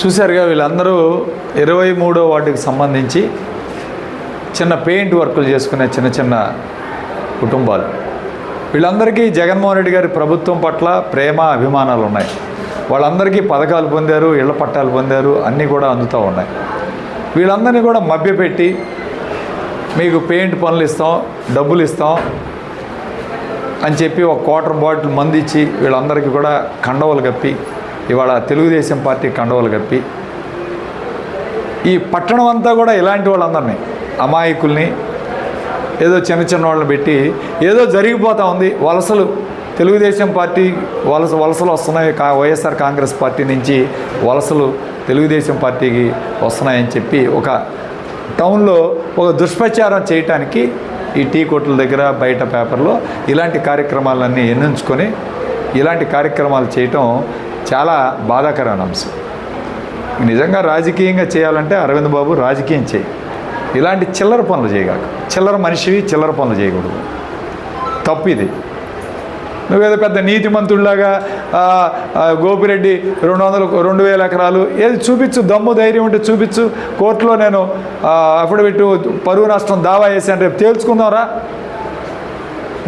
చూశారుగా వీళ్ళందరూ ఇరవై మూడో వార్డుకి సంబంధించి చిన్న పెయింట్ వర్కులు చేసుకునే చిన్న చిన్న కుటుంబాలు. వీళ్ళందరికీ జగన్మోహన్ రెడ్డి గారి ప్రభుత్వం పట్ల ప్రేమ అభిమానాలు ఉన్నాయి. వాళ్ళందరికీ పథకాలు పొందారు ఇళ్ళ పట్టాలు పొందారు అన్నీ కూడా అందుతూ ఉన్నాయి. వీళ్ళందరినీ కూడా మభ్యపెట్టి మీకు పెయింట్ పనులు ఇస్తాం డబ్బులు ఇస్తాం అని చెప్పి ఒక క్వార్టర్ బాటిల్ మందిచ్చి వీళ్ళందరికీ కూడా కండవలు కప్పి ఇవాళ తెలుగుదేశం పార్టీ కండవలు కప్పి ఈ పట్టణం అంతా కూడా ఇలాంటి వాళ్ళందరినీ అమాయకుల్ని ఏదో చిన్న చిన్న వాళ్ళని పెట్టి ఏదో జరిగిపోతూ ఉంది వలసలు తెలుగుదేశం పార్టీ వలస వలసలు వస్తున్నాయి కా వైఎస్ఆర్ కాంగ్రెస్ పార్టీ నుంచి వలసలు తెలుగుదేశం పార్టీకి వస్తున్నాయని చెప్పి ఒక టౌన్లో ఒక దుష్ప్రచారం చేయటానికి ఈ టీ కొట్ల దగ్గర బయట పేపర్లో ఇలాంటి కార్యక్రమాలన్నీ ఎన్నించుకొని ఇలాంటి కార్యక్రమాలు చేయటం చాలా బాధాకరమైన అంశం. నిజంగా రాజకీయంగా చేయాలంటే అరవింద్ బాబు రాజకీయం చేయి. ఇలాంటి చిల్లర పనులు చేయగాక. చిల్లర మనిషివి చిల్లర పనులు చేయకూడదు. తప్పు ఇది నువ్వేదో పెద్ద నీతిమంతుడిలాగా ఆ, గోపిరెడ్డి రెండు వందలు రెండు వేల ఎకరాలు ఏది చూపించు దమ్ము ధైర్యం ఉంటే చూపించు. కోర్టులో నేను అఫిడవిట్ పరువు నష్టం దావా వేసాను రేపు తేల్చుకుందాం రా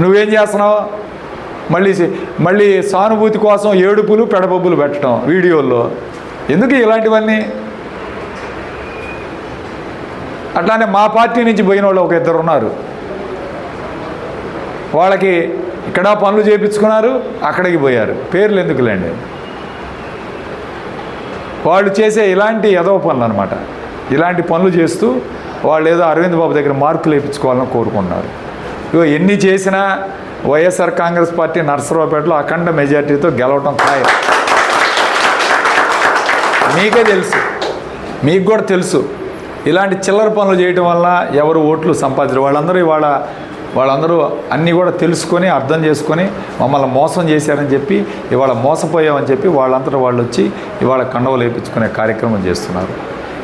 నువ్వేం చేస్తున్నావు? మళ్ళీ మళ్ళీ సానుభూతి కోసం ఏడుపులు పెడబొబ్బులు పెట్టడం వీడియోల్లో. ఎందుకు ఇలాంటివన్నీ? అట్లానే మా పార్టీ నుంచి పోయిన వాళ్ళు ఒక ఇద్దరు ఉన్నారు. వాళ్ళకి ఇక్కడ పనులు చేయించుకున్నారు అక్కడికి పోయారు. పేర్లు ఎందుకులేండి? వాళ్ళు చేసే ఇలాంటి ఎదవ పనులు అనమాట ఇలాంటి పనులు చేస్తూ వాళ్ళు ఏదో అరవింద్ బాబు దగ్గర మార్కులు వేయించుకోవాలని కోరుకుంటున్నారు. ఇగో ఎన్ని చేసినా వైఎస్ఆర్ కాంగ్రెస్ పార్టీ నర్సరావుపేటలో అఖండ మెజార్టీతో గెలవటం ఖాయం. మీకే తెలుసు. మీకు కూడా తెలుసు. ఇలాంటి చిల్లర పనులు చేయటం వల్ల ఎవరు ఓట్లు సంపాదించరు. వాళ్ళందరూ ఇవాళ వాళ్ళందరూ అన్నీ కూడా తెలుసుకొని అర్థం చేసుకొని మమ్మల్ని మోసం చేశారని చెప్పి ఇవాళ మోసపోయామని చెప్పి వాళ్ళంతటా వాళ్ళు వచ్చి ఇవాళ కండవలు వేయించుకునే కార్యక్రమం చేస్తున్నారు.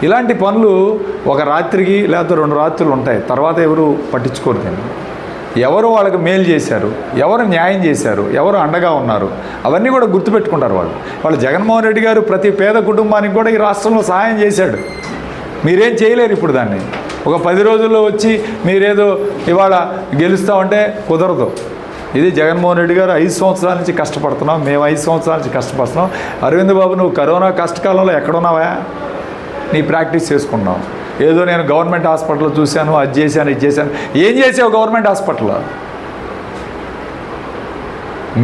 ఇలాంటి పనులు ఒక రాత్రికి లేకపోతే రెండు రాత్రులు ఉంటాయి. తర్వాత ఎవరు పట్టించుకోరు దీన్ని. ఎవరు వాళ్ళకి మేలు చేశారు ఎవరు న్యాయం చేశారు ఎవరు అండగా ఉన్నారు అవన్నీ కూడా గుర్తుపెట్టుకుంటారు వాళ్ళు. వాళ్ళు జగన్మోహన్ రెడ్డి గారు ప్రతి పేద కుటుంబానికి కూడా ఈ రాష్ట్రంలో సహాయం చేశాడు. మీరేం చేయలేరు ఇప్పుడు దాన్ని. ఒక పది రోజుల్లో వచ్చి మీరేదో ఇవాళ గెలుస్తామంటే కుదరదు. ఇది జగన్మోహన్ రెడ్డి గారు ఐదు సంవత్సరాల నుంచి కష్టపడుతున్నాం మేము ఐదు సంవత్సరాల నుంచి కష్టపడుతున్నాం. అరవింద్ బాబు నువ్వు కరోనా కష్టకాలంలో ఎక్కడున్నావా నీ ప్రాక్టీస్ చేసుకున్నావు ఏదో నేను గవర్నమెంట్ హాస్పిటల్ చూశాను అది చేశాను ఇది చేశాను. ఏం చేసావు గవర్నమెంట్ హాస్పిటల్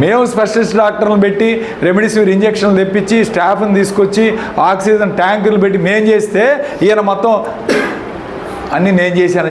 మేము స్పెషలిస్ట్ డాక్టర్లను పెట్టి రెమెడిసివిర్ ఇంజక్షన్లు తెప్పించి స్టాఫ్ని తీసుకొచ్చి ఆక్సిజన్ ట్యాంకులు పెట్టి మేం చేస్తే ఈయన మొత్తం అన్నీ నేను చేశాను.